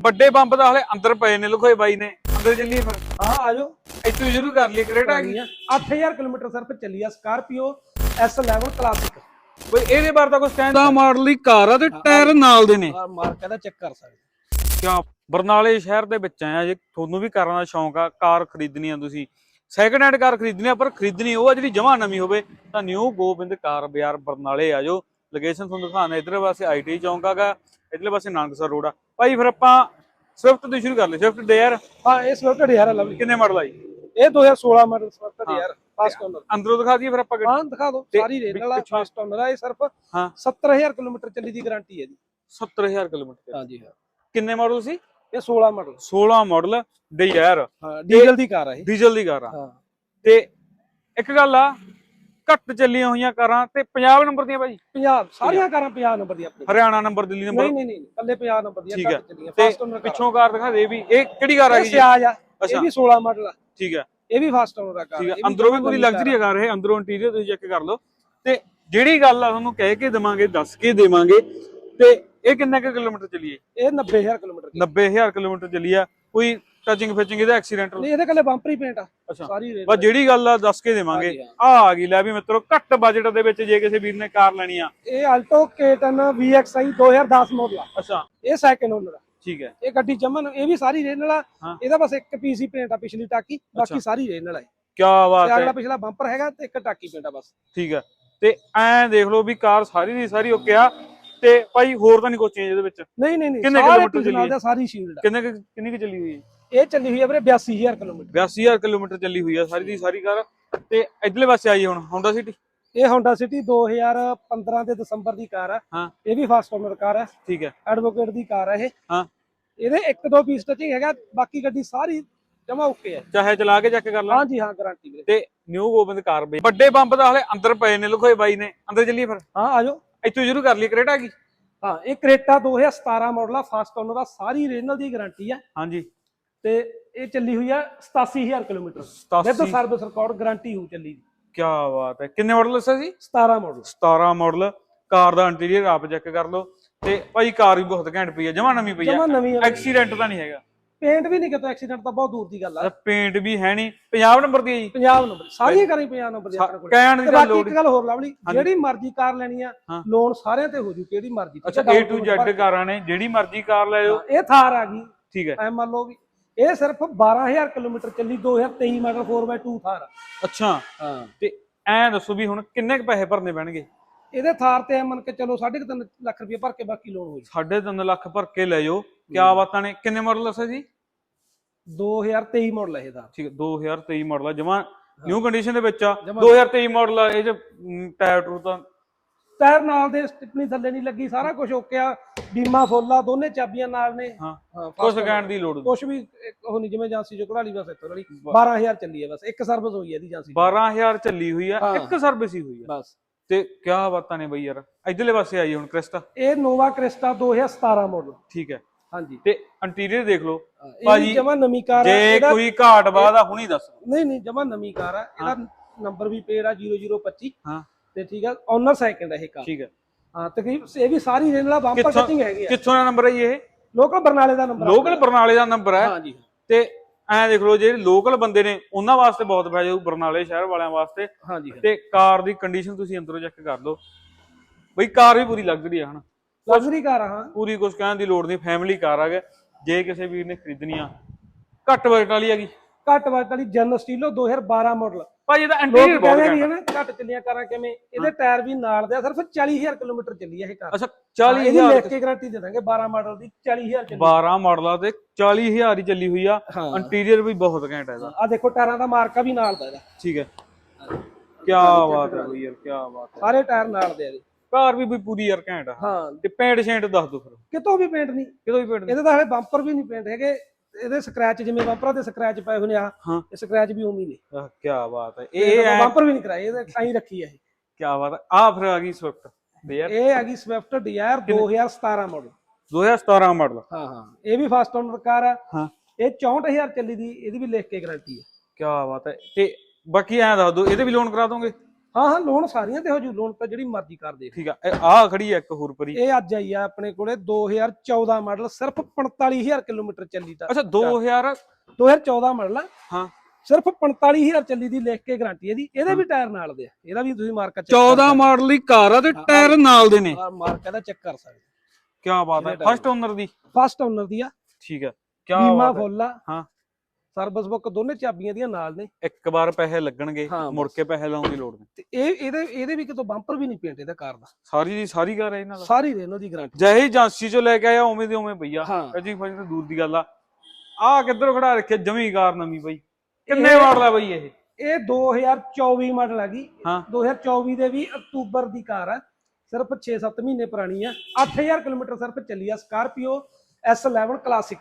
ਵੱਡੇ ਬੰਬ ਤਾਂ ਹਲੇ ਅੰਦਰ ਪਏ ਨੇ ਲੁਕੋਏ ਬਾਈ ਨੇ। ਅੰਦਰ ਚੱਲੀਏ ਫਿਰ। ਹਾਂ ਆ ਜਾਓ। ਇੱਥੋਂ ਸ਼ੁਰੂ ਕਰ ਲਈ ਕਰੇਟਾ ਹੈਗੀ 8000 ਕਿਲੋਮੀਟਰ ਸਿਰਫ ਚੱਲੀ ਆ ਸਕਾਰਪੀਓ S11 ਕਲਾਸਿਕ ਬਈ ਇਹਦੇ ਬਾਰੇ ਤਾਂ ਕੁਝ ਕਹਿੰਦਾ ਮਾਡਲ ਦੀ ਕਾਰ ਆ ਤੇ ਟਾਇਰ ਨਾਲ ਦੇ ਨੇ। ਆ ਮਾਰਕਾ ਦਾ ਚੈੱਕ ਕਰ ਸਕਦੇ। ਕਿਆ ਬਰਨਾਲੇ ਸ਼ਹਿਰ ਦੇ ਵਿੱਚ ਆਇਆ ਜੇ ਤੁਹਾਨੂੰ ਵੀ ਕਾਰਾਂ ਦਾ ਸ਼ੌਂਕ ਆ ਕਾਰ ਖਰੀਦਣੀ ਆ ਤੁਸੀਂ। ਸੈਕੰਡ ਹੈਂਡ ਕਾਰ ਖਰੀਦਣੀ ਆ ਪਰ ਖਰੀਦਣੀ ਉਹ ਆ ਜਿਹੜੀ ਜਮਾ ਨਵੀਂ ਹੋਵੇ ਤਾਂ ਨਿਊ ਗੋਬਿੰਦ ਕਾਰ ਬਾਜ਼ਾਰ ਬਰਨਾਲੇ ਆ ਜਾਓ। ਲੋਕੇਸ਼ਨ ਤੁਹਾਨੂੰ ਦਿਖਾਣਾ ਇਧਰ ਪਾਸੇ ਆਈਟੀ ਚੌਂਕ ਆਗਾ ਇਧਰਲੇ ਪਾਸੇ ਨਾਨਕਸਰ ਰੋਡ ਆ। ਭਾਈ ਫਿਰ ਆਪਾਂ ਸਵਿਫਟ ਤੋਂ ਸ਼ੁਰੂ ਕਰ ਲਈ ਸਵਿਫਟ ਡੇਅਰ ਹਾਂ ਇਹ ਸਵਿਫਟ ਡਿਜ਼ਾਇਰ ਹੈ ਲਵਲੀ। ਕਿੰਨੇ ਮਾਡਲ ਆਈ ਇਹ 2016 model Swift Dzire first owner ਅੰਦਰੋਂ ਦਿਖਾ ਦਈਏ ਫਿਰ ਆਪਾਂ ਗੱਡੀ? ਹਾਂ ਦਿਖਾ ਦਿਓ। ਸਾਰੀ ਰੇਲ ਵਾਲਾ ਫਾਸਟ ਓਨਰ ਆ ਇਹ ਸਿਰਫ ਹਾਂ। 70000 ਕਿਲੋਮੀਟਰ ਚੱਲੀ ਦੀ ਗਾਰੰਟੀ ਹੈ ਜੀ। 70000 ਕਿਲੋਮੀਟਰ ਹਾਂਜੀ ਹਾਂ ਕਿੰਨੇ ਮਾਡਲ ਸੀ? ਇਹ 16 ਮਾਡਲ। 16 ਮਾਡਲ ਡਿਜ਼ਾਇਰ ਹਾਂ ਡੀਜ਼ਲ ਦੀ ਕਾਰ ਆ ਇਹ। ਡੀਜ਼ਲ ਦੀ ਕਾਰ ਆ। ਹਾਂ। ਤੇ ਇੱਕ ਗੱਲ ਆ ਘੱਟ ਚੱਲੀਆਂ ਹੋਈਆਂ ਕਾਰਾਂ ਤੇ 50 ਨੰਬਰ ਦੀਆਂ ਭਾਈ। ਪੰਜਾਬ ਸਾਰੀਆਂ ਕਾਰਾਂ 50 ਨੰਬਰ ਦੀ ਆਪਣੀ ਹਰਿਆਣਾ ਨੰਬਰ ਦਿੱਲੀ ਨੰਬਰ। ਨਹੀਂ ਨਹੀਂ ਨਹੀਂ ਕੱਲੇ 50 ਨੰਬਰ ਦੀਆਂ ਹੈ। ਘੱਟ ਚੱਲੀਆਂ ਤੇ ਫਾਸਟ ਓਨਰ ਪਿੱਛੋਂ ਕਾਰ ਦਿਖਾ ਦੇ ਵੀ ਇਹ ਕਿਹੜੀ ਕਾਰ ਆ ਗਈ ਸਿਆਜ ਆ। ਇਹ ਵੀ 16 ਮਾਡਲ ਆ। ਠੀਕ ਹੈ। ਇਹ ਵੀ ਫਾਸਟ ਓਨਰ ਆ ਕਾਰ ਠੀਕ ਹੈ। ਇਹ ਅੰਦਰੋਂ ਵੀ ਪੂਰੀ ਲਗਜ਼ਰੀ ਕਾਰ ਇਹ ਅੰਦਰੋਂ ਇੰਟੀਰੀਅਰ ਤੁਸੀਂ ਚੈੱਕ ਕਰ ਲਓ। ਤੇ ਜਿਹੜੀ ਗੱਲ ਆ ਤੁਹਾਨੂੰ ਕਹਿ ਕੇ ਦੇਵਾਂਗੇ ਦੱਸ ਕੇ ਦੇਵਾਂਗੇ ਤੇ ਇਹ ਕਿੰਨੇ ਕੁ ਕਿਲੋਮੀਟਰ ਚੱਲੀ ਹੈ? ਇਹ 90000 ਕਿਲੋਮੀਟਰ ਦੀ। 90000 ਕਿਲੋਮੀਟਰ ਚੱਲੀ ਆ। ਕੋਈ ਟਚਿੰਗ ਫਿਚਿੰਗ ਇਹਦਾ ਐਕਸੀਡੈਂਟਲ ਨਹੀਂ ਇਹਦੇ ਕੱਲੇ ਬੰਪਰ ਹੀ ਪੇਂਟ ਆ। ਅੱਛਾ। ਸਾਰੀ ਰੇਲ ਬਸ ਜਿਹੜੀ ਗੱਲ ਆ ਦੱਸ ਕੇ ਦੇਵਾਂਗੇ। ਆ ਆ ਗਈ ਲੈ ਵੀ ਮਿੱਤਰੋ ਘੱਟ ਬਜਟ ਦੇ ਵਿੱਚ ਜੇ ਕਿਸੇ ਵੀਰ ਨੇ ਕਾਰ ਲੈਣੀ ਆ। ਇਹ ਆਲਟੋ K10 VXI 2010 ਮਾਡਲ ਆ। ਅੱਛਾ। ਇਹ ਸੈਕਿੰਡ ਓਨਰ ਆ। ਠੀਕ ਹੈ। ਇਹ ਗੱਡੀ ਜਮਨ ਇਹ ਵੀ ਸਾਰੀ ਆ। ਹਾਂ। ਇਹਦਾ ਬਸ ਇੱਕ ਪੀਸ ਹੀ ਪੇਂਟ ਆ ਪਿਛਲੀ ਟਾਕੀ ਬਾਕੀ ਸਾਰੀ ਰੇਲ ਨਾਲ ਆ ਕੀ ਬਾਤ ਹੈ। ਅਗਲਾ ਪਿਛਲਾ ਬੰਪਰ ਹੈਗਾ ਤੇ ਇੱਕ ਟਾਕੀ ਪੇਂਟ ਆ ਬਸ। ਠੀਕ ਹੈ। ਤੇ ਐਂ ਦੇਖ ਲਓ ਵੀ ਕਾਰ ਸਾਰੀ ਦੀ ਸਾਰੀ ਓਕੇ ਆ। ਤੇ ਭਾਈ ਹੋਰ ਤਾਂ ਨਹੀਂ ਕੋਈ ਚੇਂਜ ਇਹਦੇ ਵਿੱਚ? ਨਹੀਂ ਨਹੀਂ ਨਹੀਂ ਕਿੰਨੇ ਕਿਲੋਮੀਟਰ ਚੱਲੀ ਦਾ ਸਾਰੀ ਸ਼ੀਲਡ ਕਿੰਨੇ ਕਿੰਨੀ ਕੁ ਚੱਲੀ ਹੋਈ ਹੈ? ਇਹ ਚੱਲੀ ਹੋਈ ਹੈ ਵੀਰੇ 82000 ਕਿਲੋਮੀਟਰ। 82000 ਕਿਲੋਮੀਟਰ ਚੱਲੀ ਹੋਈ ਆ ਸਾਰੀ ਦੀ ਸਾਰੀ ਕਾਰ। ਤੇ ਇਧਰਲੇ ਪਾਸੇ ਆਈ ਹੁਣ ਹੋਂਡਾ ਸਿਟੀ ਇਹ Honda City 2015 ਦੇ ਦਸੰਬਰ ਦੀ ਕਾਰ ਆ। ਹਾਂ। ਇਹ ਵੀ ਫਾਸਟ ਓਨਰ ਕਾਰ ਆ। ਠੀਕ ਹੈ। ਐਡਵੋਕੇਟ ਦੀ ਕਾਰ ਆ ਇਹ। ਹਾਂ। ਇਹਦੇ ਇੱਕ ਦੋ ਪੀਸ ਟਚਿੰਗ ਹੈਗਾ ਬਾਕੀ ਗੱਡੀ ਸਾਰੀ ਜਮਾ ਓਕੇ ਹੈ ਚਾਹੇ ਚਲਾ ਕੇ ਚੈੱਕ ਕਰ ਲਾ। ਹਾਂਜੀ ਹਾਂ ਗਾਰੰਟੀ ਵੀਰੇ। ਤੇ ਨਿਊ ਗੋਬਿੰਦ ਕਾਰ ਬਈ। ਵੱਡੇ ਬੰਬ ਤਾਂ ਹਲੇ ਅੰਦਰ ਪਏ ਨੇ ਲੁਕੋਏ ਬਾਈ ਨੇ। ਅੰਦਰ ਚੱਲੀਏ ਫਿਰ। ਹਾਂ ਆਜੋ। ਇੱਥੋਂ ਸ਼ੁਰੂ ਕਰ ਲਈ ਕਰੇਟਾ ਕੀ ਹਾਂ ਇਹ ਕ੍ਰੇਟਾ 2017 ਮਾਡਲ ਆ ਫਾਸਟ ਓਨਰ ਦਾ ਸਾਰੀ ਰੀਜਨਲ ਦੀ ਗਾਰੰਟੀ ਆ। ਹਾਂਜੀ। ਤੇ ਇਹ ਚੱਲੀ ਹੋਈ ਆ 87000 kilometre. 87 with service record guarantee ਹੋ ਚੱਲੀ ਕੀ ਬਾਤ ਹੈ। ਕਿੰਨੇ ਮਾਡਲ ਦੱਸਿਆ ਸੀ? 17 ਮਾਡਲ 17 ਮਾਡਲ ਕਾਰ ਦਾ ਇੰਟੀਰੀਅਰ ਆਪ ਚੈੱਕ ਕਰ ਲਓ। ਤੇ ਭਾਈ ਕਾਰ ਵੀ ਬਹੁਤ ਘੈਂਟ ਪਈ ਆ ਜਮਾ ਨਵੀਂ ਪਈ ਆ। ਜਮਾ ਨਵੀਂ ਐਕਸੀਡੈਂਟ ਤਾਂ ਨਹੀਂ ਹੈਗਾ। ਪੇਂਟ ਵੀ ਨਹੀਂ ਕਿਤੋਂ ਐਕਸੀਡੈਂਟ ਤਾਂ ਬਹੁਤ ਦੂਰ ਦੀ ਗੱਲ ਆ। ਪੇਂਟ ਵੀ ਹੈ ਨਹੀਂ। 50 ਨੰਬਰ ਦੀ ਹੈ ਜੀ। ਪੰਜਾਬ ਨੰਬਰ ਸਾਰੀਆਂ ਕਾਰਾਂ ਹੀ ਪੰਜਾਬ ਨੰਬਰ ਦੀ ਆਪਣੇ ਕੋਲ। ਕਹਿਣ ਦੀ ਤੇ ਤਾਂ ਬਾਕੀ ਲੋੜ ਇੱਕ ਗੱਲ ਹੋਰ ਲਾਵਣੀ ਜਿਹੜੀ ਮਰਜ਼ੀ ਕਾਰ ਲੈਣੀ ਆ ਹਾਂ। ਲੋਨ ਸਾਰਿਆਂ ਤੇ ਹੋ ਜੂ ਕਿਹੜੀ ਮਰਜ਼ੀ। ਅੱਛਾ A to Z ਕਾਰਾਂ ਨੇ ਜਿਹੜੀ ਮਰਜ਼ੀ ਕਾਰ ਲੈ ਜਾਓ। ਇਹ ਥਾਰ ਆ ਗਈ। ਠੀਕ ਹੈ। ਐ ਮੰਨ ਲਓ ਵੀ ਇਹ ਸਿਰਫ 12000 ਕਿਲੋਮੀਟਰ ਚੱਲੀ 2023 ਮਾਡਲ 4x2 ਥਾਰ ਅੱਛਾ। ਹਾਂ। ਤੇ ਐਂ ਦੱਸੋ ਵੀ ਹੁਣ ਕਿੰਨੇ ਕੁ ਪੈਸੇ ਭਰਨੇ ਪੈਣਗੇ? ਇਹਦੇ ਥਾਰ ਤੇ ਐ ਮੰਨ ਕੇ ਚਲੋ 3.5 ਲੱਖ ਰੁਪਏ ਭਰ ਕੇ ਬਾਕੀ ਲੋਨ ਹੋ ਜੂ 3.5 ਲੱਖ ਭਰ ਕੇ ਲੈ ਜਾਓ। ਕਿਆ ਬਾਤਾਂ ਨੇ? ਕਿੰਨੇ ਮਾਡਲ ਦੱਸਿਆ ਜੀ? 2023 ਮਾਡਲ ਹੈ ਇਹਦਾ ਠੀਕ ਹੈ 2023 ਮਾਡਲ ਜਮਾ ਨਿਊ ਕੰਡੀਸ਼ਨ ਦੇ ਵਿੱਚ ਆ। ਜਮਾਂ। 2023 ਮਾਡਲ ਆ ਇਹ ਚ ਟਾਇਰ ਟੂ ਤਾਂ ਟਾਇਰ ਨਾਲ ਦੇ ਸਟਿਪਨੀ ਥੱਲੇ ਨਹੀਂ ਲੱਗੀ ਸਾਰਾ ਕੁਝ ਓਕੇ ਆ। ਬੀਮਾ ਫੁੱਲ ਆ ਦੋਨੇ ਚਾਬੀਆਂ ਨਾਲ ਨੇ। ਹਾਂ ਕੁਛ ਕਹਿਣ ਦੀ ਲੋੜ ਨਹੀਂ। ਕੁਝ ਵੀ ਇੱਕ ਉਹ ਨਹੀਂ ਜਿਵੇਂ ਚੋਂ ਕਢਾ ਲਈ ਬਸ ਇੱਥੋਂ ਵਾਲੀ 12000 ਚੱਲੀ ਹੈ ਬਸ ਇੱਕ ਸਰਵਿਸ ਹੋਈ ਹੈ ਇਹਦੀ ਏਜੰਸੀ 12000 ਚੱਲੀ ਹੋਈ ਆ ਹਾਂ। ਇੱਕ ਸਰਵਿਸ ਹੀ ਹੋਈ ਆ। ਬਸ। ਤੇ ਕਿਆ ਬਾਤਾਂ ਨੇ ਬਈ ਯਾਰ? ਇਧਰਲੇ ਪਾਸੇ ਆਈ ਹੁਣ ਕ੍ਰਿਸਟਾ। ਇਹ ਨੋਵਾ ਕ੍ਰਿਸਟਾ 2017 ਮਾਡਲ ਠੀਕ ਹੈ। ਹਾਂਜੀ। ਤੇ ਇੰਟੀਰੀਅਰ ਦੇਖ ਲਓ। ਭਾਜੀ, ਜਮਾ ਨਵੀਂ ਕਾਰ ਆ ਜੇ ਕੋਈ ਘਾਟ ਬਾਦ ਆ ਹੁਣੀ ਦੱਸ। ਨਹੀਂ ਨਹੀਂ ਜਮਾ ਨਵੀਂ ਕਾਰ ਆ ਇਹਦਾ ਨੰਬਰ ਵੀ ਪੇਡ ਆ 0025 ਹਾਂ। ਤੇ ਠੀਕ ਆ ਓਨਰ ਸੈਕਿੰਡ ਹੈ ਇਹ ਕਾਰ। ਠੀਕ ਹੈ ਹਾਂ ਤਕਰੀਬ ਇਹ ਵੀ ਸਾਰੀ ਰੇਂਜ ਵਾਲਾ ਬੰਪਰ ਕਿੱਥੋਂ ਕਟਿੰਗ ਹੈਗੀ ਆ। ਕਿੱਥੋਂ ਦਾ ਨੰਬਰ ਹੈ ਜੀ ਇਹ? ਲੋਕਲ ਬਰਨਾਲੇ ਦਾ ਨੰਬਰ ਲੋਕਲ ਬਰਨਾਲੇ ਦਾ ਨੰਬਰ ਹੈ ਹਾਂਜੀ। ਤੇ ਐਂ ਦੇਖ ਲਓ ਜਿਹੜੇ ਲੋਕਲ ਬੰਦੇ ਨੇ ਉਹਨਾਂ ਵਾਸਤੇ ਬਹੁਤ ਪੈ ਜਾਊ ਬਰਨਾਲੇ ਸ਼ਹਿਰ ਵਾਲਿਆਂ ਵਾਸਤੇ। ਹਾਂਜੀ। ਤੇ ਕਾਰ ਦੀ ਕੰਡੀਸ਼ਨ ਤੁਸੀਂ ਅੰਦਰੋਂ ਚੈੱਕ ਕਰ ਲਓ। ਬਈ ਕਾਰ ਵੀ ਪੂਰੀ ਲਗਜ਼ਰੀ ਆ ਹਨਾ? ਲਗਜ਼ਰੀ ਕਾਰ ਆ ਹਾਂ। ਪੂਰੀ ਕੁਝ ਕਹਿਣ ਦੀ ਲੋੜ ਨਹੀਂ ਫੈਮਿਲੀ ਕਾਰ ਆ ਗਿਆ ਜੇ ਕਿਸੇ ਵੀਰ ਨੇ ਖਰੀਦਣੀ ਆ ਘੱਟ ਬਜਟ ਵਾਲੀ ਹੈਗੀ ਘੱਟ ਵਾਟ ਵਾਲੀ ਜਨਰਲ ਸਟੀਲੋ 2012 ਮਾਡਲ ਭਾਈ ਇਹਦਾ ਇੰਟੀਰੀਅਰ ਬਹੁਤ ਕਹਿੰਦੇ ਘੈਂਟ ਹੈ ਨਾ ਘੱਟ ਚੱਲੀਆਂ ਕਾਰਾਂ ਕਿਵੇਂ? ਇਹਦੇ ਟਾਇਰ ਵੀ ਨਾਲ ਦੇ ਆ, ਸਿਰਫ 40000 ਕਿਲੋਮੀਟਰ ਚੱਲੀ ਹੈ ਇਹ ਕਾਰ। ਅੱਛਾ ਇਹਦੀ 40000 ਲਿਖ ਕੇ ਗਾਰੰਟੀ ਦੇ ਦਾਂਗੇ 12 ਮਾਡਲ ਦੀ 40000 ਚੱਲੀ। 12 ਮਾਡਲਾਂ ਤੇ 40000 ਹੀ ਚੱਲੀ ਹੋਈ ਆ। ਹਾਂ। ਇੰਟੀਰੀਅਰ ਵੀ ਬਹੁਤ ਘੈਂਟ ਹੈ ਇਹਦਾ। ਆ ਦੇਖੋ ਟਾਇਰਾਂ ਦਾ ਮਾਰਕਾ ਵੀ ਨਾਲ ਦਾ ਇਹਦਾ। ਠੀਕ ਹੈ। ਕੀ ਬਾਤ ਹੈ ਬਈ ਯਾਰ ਕੀ ਬਾਤ ਹੈ। ਸਾਰੇ ਟਾਇਰ ਨਾਲ ਦੇ ਆ ਇਹਦੇ। ਕਾਰ ਵੀ ਬਈ ਪੂਰੀ ਯਾਰ ਘੈਂਟ ਆ। ਹਾਂ। ਤੇ ਪੇਂਟ ਸ਼ੇਂਟ ਦੱਸ ਦੋ ਫਿਰ। ਕਿਤੋਂ ਵੀ ਪੇਂਟ ਨਹੀਂ। ਕਿਦੋਂ ਵੀ ਪੇਂਟ ਇਹਦੇ ਤਾਂ ਹਲੇ ਬੰਪਰ ਵੀ ਨਹੀਂ ਪੇਂਟ ਹੈਗੇ। ਇਹਦੇ ਸਕ੍ਰੈਚ ਜਿਵੇਂ ਬੰਪਰਾਂ ਤੇ ਸਕ੍ਰੈਚ ਪਏ ਹੋਏ ਨੇ ਆ ਹਾਂ। ਇਹ ਸਕ੍ਰੈਚ ਵੀ ਉਮੀ ਨੇ। ਕੀ ਬਾਤ ਹੈ। ਇਹ ਇਹ ਬੰਪਰ ਵੀ ਨਹੀਂ ਕਰਾਏ ਇਹਦੇ ਸਾਈ ਰੱਖੀ ਹੈ ਇਹ। ਕੀ ਬਾਤ ਹੈ। ਆ ਫਿਰ ਆ ਗਈ ਸਵਿਫਟ ਦੇ ਯਾਰ ਇਹ ਹੈਗੀ ਸਵਿਫਟ ਡਿਜ਼ਾਇਰ 2017 ਮਾਡਲ 2017 ਮਾਡਲ ਹਾਂ ਹਾਂ। ਇਹ ਵੀ ਫਸਟ ਓਨਰ ਕਾਰ ਆ। ਹਾਂ। ਇਹ 64000 ਚੱਲੀ ਦੀ ਇਹਦੀ ਵੀ ਲਿਖ ਕੇ ਗਾਰੰਟੀ ਹੈ ਕੀ ਬਾਤ ਹੈ। ਤੇ ਬਾਕੀ ਐਂ ਦੱਸ ਦੋ ਇਹਦੇ ਵੀ ਲੋਨ ਕਰਾ ਦੋਗੇ? ਹਾਂ ਹਾਂ ਲੋਨ ਸਾਰੀਆਂ ਤੇ ਹੋ ਜੂ ਲੋਨ ਤਾਂ ਜਿਹੜੀ ਮਰਜ਼ੀ ਕਰ ਦੇ। ਠੀਕ ਆ ਇਹ ਆਹ ਖੜੀ ਆ ਇੱਕ ਹੋਰ ਪਰੀ। ਇਹ ਅੱਜ ਆਈ ਆ ਆਪਣੇ ਕੋਲੇ 2014 ਮਾਡਲ ਸਿਰਫ 45000 ਕਿਲੋਮੀਟਰ ਚੱਲੀ ਤਾਂ। ਅੱਛਾ 2000 2014 ਮਾਡਲ ਆ। ਹਾਂ। ਸਿਰਫ 45000 ਚੱਲੀ ਦੀ ਲਿਖ ਕੇ ਗਾਰੰਟੀ ਹੈ ਜੀ ਇਹਦੇ ਵੀ ਟਾਇਰ ਨਾਲ ਦੇ ਆ। ਇਹਦਾ ਵੀ ਤੁਸੀਂ ਮਾਰਕਾ ਚੈੱਕ 14 ਮਾਡਲ ਦੀ ਕਾਰ ਆ ਤੇ ਟਾਇਰ ਨਾਲ ਦੇ ਨੇ। ਮਾਰਕਾ ਦਾ ਚੈੱਕ ਕਰ ਸਕਦੇ ਕੀ ਬਾਤ ਹੈ ਫਸਟ ਓਨਰ ਦੀ। ਫਸਟ ਓਨਰ ਦੀ ਆ। ਠੀਕ ਹੈ ਕੀ ਬੀਮਾ ਬਾਤ ਹੈ ਫੁੱਲ ਆ। ਹਾਂ। ਸਰਵਿਸ ਬੁੱਕ ਦੋਨੇ ਚਾਬੀਆਂ ਦੀਆਂ ਨਾਲ ਨੇ। ਇੱਕ ਵਾਰ ਪੈਸੇ ਲੱਗਣਗੇ ਹਾਂ, ਮੁੜ ਕੇ ਪੈਸੇ ਲਾਉਣ ਦੀ ਲੋੜ ਨਹੀਂ। ਤੇ ਇਹ ਇਹਦੇ ਇਹਦੇ ਵੀ ਕਿਤੋਂ ਬੰਪਰ ਵੀ ਨਹੀਂ ਪੇਂਟ ਇਹਦਾ ਕਾਰ ਦਾ। ਸਾਰੀ ਦੀ ਸਾਰੀ ਕਾਰ ਹੈ ਇਹਨਾਂ ਦਾ। ਸਾਰੀ ਰੇਨੋ ਦੀ ਗਾਰੰਟੀ ਜਿਹੇ ਏਜੰਸੀ ਚੋਂ ਲੈ ਕੇ ਆਇਆ ਉਵੇਂ ਦੇ ਉਵੇਂ ਪਈ ਆ। ਹਾਂ। ਅਜੀ ਫਜ ਤਾਂ ਦੂਰ ਦੀ ਗੱਲ ਆ। ਆ ਕਿੱਧਰ ਖੜਾ ਰੱਖਿਆ ਜਮੀ ਕਾਰ ਨਵੀਂ ਬਈ। ਕਿੰਨੇ ਇਹ- ਮਾਡਲ ਆ ਬਈ ਇਹ? ਇਹ 2024 ਮਾਡਲ ਹਾਂ। 2024 ਦੇ ਵੀ ਅਕਤੂਬਰ ਦੀ ਕਾਰ ਆ। ਸਿਰਫ 6-7 ਮਹੀਨੇ ਪੁਰਾਣੀ ਆ। 8000 ਕਿਲੋਮੀਟਰ ਸਿਰਫ ਚੱਲੀ ਆ ਸਕਾਰਪੀਓ S11 ਕਲਾਸਿਕ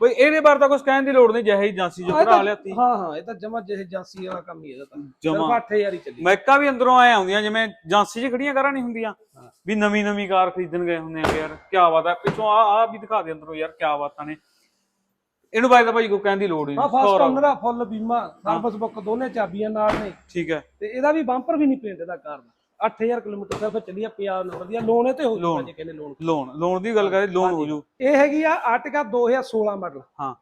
ਬਈ ਇਹਦੇ ਬਾਰੇ ਤਾਂ ਕੁਝ ਕਹਿਣ ਦੀ ਲੋੜ ਨਹੀਂ ਜਿਹੇ ਏਜੰਸੀ ਚੋਂ ਕਢਾ ਲਿਆ ਤੀ। ਹਾਂ ਹਾਂ ਇਹ ਤਾਂ ਜਮਾ ਜਿਹੇ ਏਜੰਸੀ ਵਾਲਾ ਕੰਮ ਹੀ ਇਹਦਾ ਤਾਂ ਜਮਾ। 8000 ਹੀ ਚੱਲੀ। ਮੈਕਾਂ ਵੀ ਅੰਦਰੋਂ ਆਏ ਆਉਂਦੀਆਂ ਜਿਵੇਂ ਏਜੰਸੀ 'ਚ ਖੜੀਆਂ ਕਾਰਾਂ ਨਹੀਂ ਹੁੰਦੀਆਂ। ਵੀ ਨਵੀਂ ਨਵੀਂ ਕਾਰ ਖਰੀਦਣ ਗਏ ਹੁੰਦੇ ਆ ਯਾਰ ਕੀ ਬਾਤ ਹੈ ਪਿੱਛੋਂ ਆ ਆ ਵੀ ਦਿਖਾ ਦੇ ਅੰਦਰੋਂ ਯਾਰ ਕੀ ਬਾਤਾਂ ਨੇ। ਇਹਨੂੰ ਬਾਈ ਤਾਂ ਭਾਈ ਕੋਈ ਕਹਿਣ ਦੀ ਲੋੜ ਹੀ ਹਾਂ ਨਹੀਂ ਫਸਟ। ਓਨਰ ਆ ਫੁੱਲ ਬੀਮਾ ਸਰਵਿਸ ਬੁੱਕ ਦੋਨੇ ਚਾਬੀਆਂ ਨਾਲ ਨੇ। ਠੀਕ ਹੈ। ਤੇ ਇਹਦਾ ਵੀ ਬੰਪਰ ਵੀ ਨਹੀਂ ਪੇਂਟ ਇਹਦਾ ਕਾਰ ਦਾ। 8000 ਕਿਲੋਮੀਟਰ ਸਿਰਫ ਚੱਲੀ ਆ ਪੰਜਾਬ ਨੰਬਰ ਦੀ ਲੋਨ ਇਹ ਤੇ ਹੋ ਜੂਗਾ। ਜੇ ਕਹਿੰਦੇ ਲੋਨ ਲੋਨ ਲੋਨ ਦੀ ਗੱਲ ਕਰੇ ਲੋਨ ਹੋ ਜੂ। ਇਹ ਹੈਗੀ ਆ ਆਰਟਿਕਾ 2016 ਮਾਡਲ ਹਾਂ।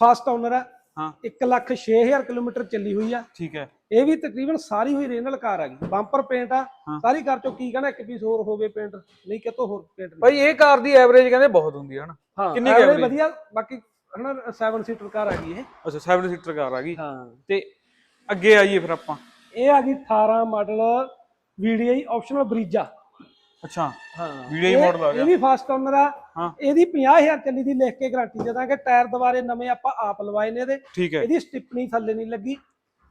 ਫਸਟ ਓਨਰ ਆ। ਹਾਂ। 1 ਲੱਖ 6000 ਕਿਲੋਮੀਟਰ ਚੱਲੀ ਹੋਈ ਆ। ਠੀਕ ਹੈ। ਇਹ ਵੀ ਤਕਰੀਬਨ ਸਾਰੀ ਹੋਈ ਰੇਨਲ ਕਾਰ ਆ ਗਈ। ਬੰਪਰ ਪੇਂਟ ਆ। ਸਾਰੀ ਕਾਰ ਚੋਂ ਕੀ ਕਹਿੰਦਾ ਇੱਕ ਪੀਸ ਹੋਰ ਹੋਵੇ ਪੇਂਟ ਨਹੀਂ ਕਿਤੋਂ ਹੋਰ ਪੇਂਟ ਭਾਈ ਇਹ ਕਾਰ ਦੀ ਐਵਰੇਜ ਕਹਿੰਦੇ ਬਹੁਤ ਹੁੰਦੀ ਹੈ ਹਨਾ? ਕਿੰਨੀ average? ਵਧੀਆ ਬਾਕੀ ਹਨਾ 7 ਸੀਟਰ ਕਾਰ ਆ ਗਈ ਇਹ। ਅੱਛਾ 7 ਸੀਟਰ ਕਾਰ ਆ ਗਈ। ਹਾਂ। ਤੇ ਅੱਗੇ ਆਈਏ ਫਿਰ ਆਪਾਂ। ਇਹ ਆ ਗਈ 18 ਮਾਡਲ VDI ਆਪਸ਼ਨਲ ਬਰੀਜਾ। ਅੱਛਾ। ਹਾਂ। VDI ਇਹ- model ਆ ਗਿਆ। ਇਹ ਵੀ ਫਸਟ ਓਨਰ ਆ। ਹਾਂ। ਇਹਦੀ 50000 ਚੱਲੀ ਦੀ ਲਿਖ ਕੇ ਗਾਰੰਟੀ ਦੇ ਦਾਂਗੇ। ਟਾਇਰ ਦੁਬਾਰੇ ਨਵੇਂ ਆਪਾਂ ਆਪ ਲਵਾਏ ਨੇ ਇਹਦੇ। ਠੀਕ ਹੈ। ਇਹਦੀ ਸਟਿਪਨੀ ਥੱਲੇ ਨਹੀਂ ਲੱਗੀ।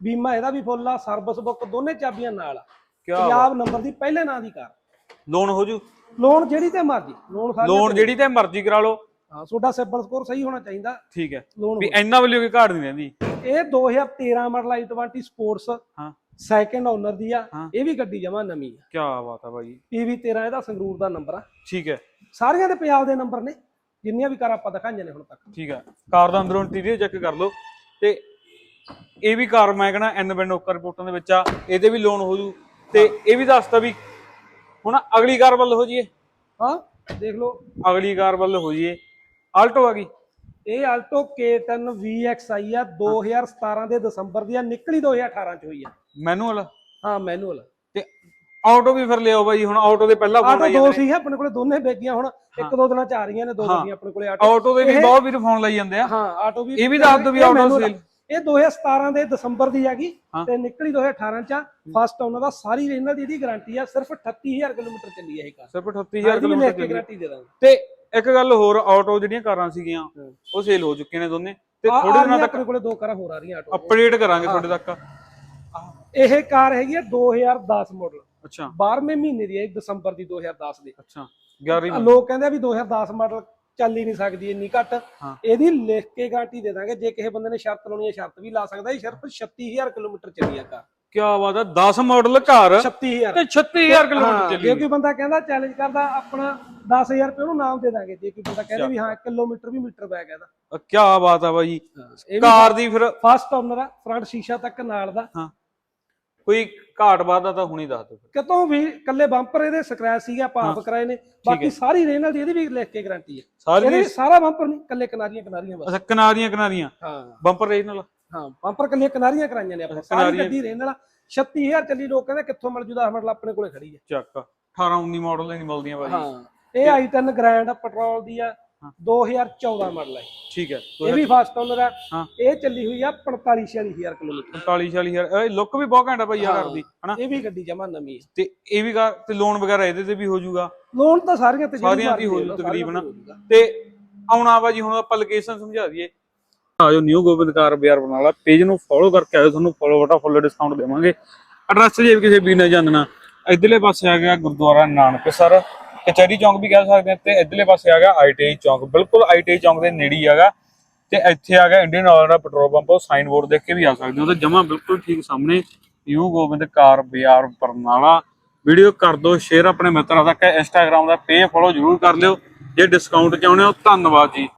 ਬੀਮਾ ਇਹਦਾ ਵੀ ਫੁੱਲ ਆ। ਸਰਵਿਸ ਬੁੱਕ ਦੋਨੇ ਚਾਬੀਆਂ ਨਾਲ ਆ। ਪੰਜਾਬ ਨੰਬਰ ਦੀ ਪਹਿਲੇ ਨਾਂ ਦੀ ਕਾਰ। ਲੋਨ ਹੋ ਜੂ। ਲੋਨ ਜਿਹੜੀ ਤੇ ਮਰਜ਼ੀ। ਲੋਨ ਸਾਰੀਆਂ ਲੋਨ ਤੇ- ਜਿਹੜੀ ਤੇ ਮਰਜ਼ੀ ਕਰਾ ਲਓ। ਹਾਂ ਤੁਹਾਡਾ ਸਿਬਲ ਸਕੋਰ ਸਹੀ ਹੋਣਾ ਚਾਹੀਦਾ। ਠੀਕ ਹੈ। ਲੋਨ ਵੀ ਇੰਨਾ ਵੈਲਿਊ ਕੀ ਘਾਟ ਨਹੀਂ ਰਹਿੰਦੀ। ਇਹ 2013 ਮਾਡਲ i20 ਸਪੋਰਟਸ ਹਾਂ। ਸੈਕੰਡ ਓਨਰ ਦੀ ਆ ਹਾਂ। ਇਹ ਵੀ ਗੱਡੀ ਜਮਾ ਨਵੀਂ ਆ। ਕੀ ਬਾਤ ਆ ਭਾਈ। PV 13 ਇਹਦਾ ਸੰਗਰੂਰ ਦਾ ਨੰਬਰ ਆ। ਠੀਕ ਹੈ। ਸਾਰੀਆਂ ਦੇ ਪੰਜਾਬ ਦੇ ਨੰਬਰ ਨੇ ਜਿੰਨੀਆਂ ਵੀ ਕਾਰ ਆਪਾਂ ਦਿਖਾਈਆਂ ਨੇ ਹੁਣ ਤੱਕ। ਠੀਕ ਹੈ ਕਾਰ ਦਾ ਅੰਦਰੋਂ ਇੰਟੀਰੀਅਰ ਚੈੱਕ ਕਰ ਲਓ। ਤੇ ਇਹ ਵੀ ਕਾਰ ਮੈਂ ਕਹਣਾ ਐਨ ਬੈਂਡ ਓਕਰ ਰਿਪੋਰਟਾਂ ਦੇ ਵਿੱਚ ਆ ਇਹਦੇ ਵੀ ਲੋਨ ਹੋ ਜੂ। ਤੇ ਇਹ ਵੀ ਦੱਸਤਾ ਵੀ ਹੁਣ ਅਗਲੀ ਕਾਰ ਵੱਲ ਹੋ ਜੀਏ ਹਾਂ ਦੇਖ ਲਓ। ਅਗਲੀ ਕਾਰ ਵੱਲ ਹੋ ਜੀਏ ਆਲਟੋ ਆ ਗਈ। ਇਹ ਆਲਟੋ K10 VXI ਆ 2017 ਦੇ ਦਸੰਬਰ ਦੀ ਆ ਨਿਕਲੀ 2018 ਚ ਹੋਈ ਆ। ਮੈਨੂਅਲ ਹਾਂ ਮੈਨੂਅਲ ਤੇ ਆਟੋ ਵੀ ਫਿਰ ਲਿਓ ਬਾਈ ਹੁਣ ਆਟੋ ਦੇ ਪਹਿਲਾਂ ਫੋਨ ਆਟੋ ਆਈ ਦੋ ਜਾਂਦੇ ਸੀ ਆਪਣੇ ਕੋਲੇ ਦੋਨੇ ਵੇਗੀਆਂ ਹੁਣ ਇੱਕ ਦੋ ਦਿਨਾਂ ਚ ਆ ਰਹੀਆਂ ਨੇ ਦੋ ਹਾਂ। ਆਪਣੇ ਕੋਲੇ ਆਟੋ। ਆਟੋ ਦੇ ਵੀ ਇਹ- ਬਹੁਤ ਵੀਰ ਫੋਨ ਲਾਈ ਜਾਂਦੇ ਆ। ਹਾਂ ਆਟੋ ਵੀ ਇਹ ਵੀ ਦੱਸ ਦਿਓ ਵੀ ਇਹ ਆਟੋ manual ਆ। ਸੇਲ ਇਹ 2017 ਦੇ ਦਸੰਬਰ ਦੀ ਹੈਗੀ ਹਾਂ। ਤੇ ਨਿਕਲੀ 2018 ਚ ਫਸਟ ਉਹਨਾਂ ਦਾ ਸਾਰੀ ਰੀਨਲ ਦੀ ਇਹਦੀ ਗਾਰੰਟੀ ਆ ਸਿਰਫ 38000 ਕਿਲੋਮੀਟਰ ਚੱਲੀ ਹੈ ਇਹ ਕਾਰ। ਸਿਰਫ 38000 ਇਹਦੀ ਵੀ ਕਿਲੋਮੀਟਰ ਚੱਲੀ। ਗਾਰੰਟੀ ਦੇ ਦਾਂਗੇ। ਤੇ ਇੱਕ ਗੱਲ ਹੋਰ ਆਟੋ ਜਿਹੜੀਆਂ ਕਾਰਾਂ ਸੀਗੀਆਂ। ਉਹ ਸੇਲ ਹੋ ਚੁੱਕੀਆਂ ਨੇ ਦੋਨੇ। ਤੇ ਥੋੜੇ ਦਿਨਾਂ ਤੱਕ ਆਪਣੇ ਕੋਲੇ ਦੋ ਕਾਰਾਂ ਹੋਰ ਆ ਰਹੀਆਂ ਆਟੋ। ਅਪਡੇਟ ਕਰਾਂਗੇ ਤੁਹਾਡੇ ਤੱਕ। ਇਹ ਕਾਰ ਹੈਗੀ ਆ 2010 ਮਾਡਲ ਅੱਛਾ। 12ਵੇਂ ਮਹੀਨੇ ਦੀ ਹੈ ਦਸੰਬਰ ਦੀ 2010 ਦੀ। ਅੱਛਾ 11 ਆ ਲੋਕ ਕਹਿੰਦੇ ਆ ਵੀ 2010 ਮਾਡਲ ਚੱਲ ਹੀ ਨਹੀਂ ਸਕਦੀ ਇੰਨੀ ਘੱਟ। ਹਾਂ। ਇਹਦੀ ਲਿਖ ਕੇ ਗਾਰੰਟੀ ਦੇ ਦਾਂਗੇ ਜੇ ਕਿਸੇ ਬੰਦੇ ਨੇ ਸ਼ਰਤ ਲਾਉਣੀ ਹੈ ਸ਼ਰਤ ਵੀ ਲਾ ਸਕਦਾ ਇਹ ਸਿਰਫ 36000 ਕਿਲੋਮੀਟਰ ਚੱਲੀ ਆ ਕਾਰ। ਕੀ ਬਾਤ ਹੈ 10 ਮਾਡਲ ਘਰ? 36000 ਤੇ 36000 ਕਿਲੋਮੀਟਰ ਹਾਂ, ਚੱਲੀ ਕੋਈ ਬੰਦਾ ਕਹਿੰਦਾ ਚੈਲੰਜ ਕਰਦਾ ਆਪਣਾ 10000 ਰੁਪਏ ਉਹਨੂੰ ਨਾਮ ਦੇ ਦਾਂਗੇ। ਜੇ ਕੋਈ ਬੰਦਾ ਕਹਿੰਦਾ ਵੀ ਹਾਂ ਕਿਲੋਮੀਟਰ ਵੀ ਮੀਟਰ ਬੈਗ ਇਹਦਾ ਕੀ ਬਾਤ ਆ ਬਾਈ। ਕਾਰ ਦੀ ਫਿਰ ਫਸਟ ਓਨਰ ਆ ਫਰੰਟ ਸ਼ੀਸ਼ਾ ਤੱਕ ਨਾਲ ਦਾ। ਕੋਈ ਘਾਟ ਵਾਧਾ ਤਾਂ ਹੁਣੀ ਦੱਸ ਦਿਓ ਕਿਤੋਂ ਵੀ ਕੱਲੇ ਬੰਪਰ ਇਹਦੇ ਸਕ੍ਰੈਚ ਸੀਗੇ ਆਪ ਕਰਾਏ ਨੇ। ਬਾਕੀ ਸਾਰੀ ਰੇਨਲ ਦੀ ਇਹਦੀ ਵੀ ਲਿਖ ਕੇ ਗਾਰੰਟੀ ਹੈ ਸਾਰੀ ਇਹਦੇ ਸਾਰਾ ਬੰਪਰ ਨਹੀਂ ਕੱਲੇ ਕਿਨਾਰੀਆਂ ਕਿਨਾਰੀਆਂ ਬਸ। ਅੱਛਾ ਕਿਨਾਰੀਆਂ ਕਿਨਾਰੀਆਂ। ਹਾਂ। ਬੰਪਰ ਰੇਜ ਨਾਲ? ਹਾਂ ਬੰਪਰ ਕੱਲੀਆਂ ਕਿਨਾਰੀਆਂ ਕਰਾਈਆਂ ਨੇ ਆਪਾਂ। ਸਾਰੀ। ਗੱਡੀ ਰੇਨਲ 36000 ਚੱਲੀ ਲੋਕ ਕਹਿੰਦੇ ਕਿੱਥੋਂ ਮਿਲ ਜੂ 10 ਮਿੰਟ ਆਪਣੇ ਕੋਲੇ ਖੜੀ ਹੈ ਚੱਕ। 18 19 ਮਾਡਲ ਨਹੀਂ ਮਿਲਦੀਆਂ ਬਾਈ। ਹਾਂ ਇਹ i10 ਗ੍ਰੈਂਡ ਪੈਟਰੋਲ ਦੀ ਆ। 2014 ਮਾਡਲ ਹੈ ਠੀਕ ਹੈ। ਇਹ ਵੀ ਫਾਸਟ ਓਨਰ ਹਾਂ। ਇਹ ਚੱਲੀ ਹੋਈ ਆ 45 46000 ਕਿਲੋਮੀਟਰ। 45 40000 ਇਹ ਲੁੱਕ ਵੀ ਬਹੁਤ ਘੈਂਟ ਆ ਆ ਹਾਂ। ਕਰਦੀ ਹਨਾ? ਇਹ ਵੀ ਗੱਡੀ ਜਮਾ ਨਵੀਂ ਹੈ ਤੇ ਇਹ ਵੀ ਕਾਰ ਤੇ ਲੋਨ ਵਗੈਰਾ ਇਹਦੇ ਤੇ ਵੀ ਹੋ ਜਾਊਗਾ? ਲੋਨ ਤਾਂ ਸਾਰੀਆਂ ਤੇ ਸਾਰੀਆਂ ਦੀ ਹੋ ਜੂ ਤਕਰੀਬਨ। ਤੇ ਆਉਣਾ ਵਾ ਜੀ ਹੁਣ ਆਪਾਂ ਲੋਕੇਸ਼ਨ ਸਮਝਾ ਦਈਏ। ਆਜੋ ਨਿਊ ਗੋਬਿੰਦ ਕਾਰ ਬਾਜ਼ਾਰ ਬਣਾ ਪੇਜ ਨੂੰ ਫੋਲੋ ਕਰਕੇ ਆਇਓ ਤੁਹਾਨੂੰ ਫੋਲੋ ਬਟਾ ਫੁੱਲ ਡਿਸਕਾਊਂਟ ਦੇਵਾਂਗੇ। ਐਡਰੈਸ ਜੇ ਵੀ ਕਿਸੇ ਵੀਰ ਨੇ ਜਾਣਨਾ ਇਧਰਲੇ ਪਾਸੇ ਆ ਗਿਆ ਗੁਰਦੁਆਰਾ ਨਾਨਕਸਰ ਕਚਹਿਰੀ ਚੌਂਕ ਵੀ ਕਹਿ ਸਕਦੇ ਆ ਤੇ ਇਧਰਲੇ ਪਾਸੇ ਆ ਗਿਆ ਆਈਟੀਆਈ ਚੌਂਕ, ਬਿਲਕੁਲ ਆਈਟੀਆਈ ਚੌਂਕ ਦੇ ਨੇੜੇ ਹੀ ਹੈਗਾ ਤੇ ਇੱਥੇ ਆ ਗਿਆ ਇੰਡੀਅਨ ਆਇਲ ਦਾ ਪੈਟਰੋਲ ਪੰਪ, ਉਹ ਸਾਈਨ ਬੋਰਡ ਦੇਖ ਕੇ ਵੀ ਆ ਸਕਦੇ ਹੋ। ਤੇ ਜਮਾ ਬਿਲਕੁਲ ਠੀਕ ਸਾਹਮਣੇ ਨਿਊ ਗੋਬਿੰਦ ਕਾਰ ਬਾਜ਼ਾਰ ਬਰਨਾਲਾ। ਵੀਡੀਓ ਕਰ ਦਿਓ ਸ਼ੇਅਰ ਆਪਣੇ ਮਿੱਤਰਾਂ ਤੱਕ ਇੰਸਟਾਗ੍ਰam ਦਾ ਪੇਜ ਫੋਲੋ ਜਰੂਰ ਕਰ ਲਿਓ। ਜੇ ਡਿਸਕਾਊਂਟ ਚਾਹੁੰਦੇ ਹੋ, ਧੰਨਵਾਦ ਜੀ।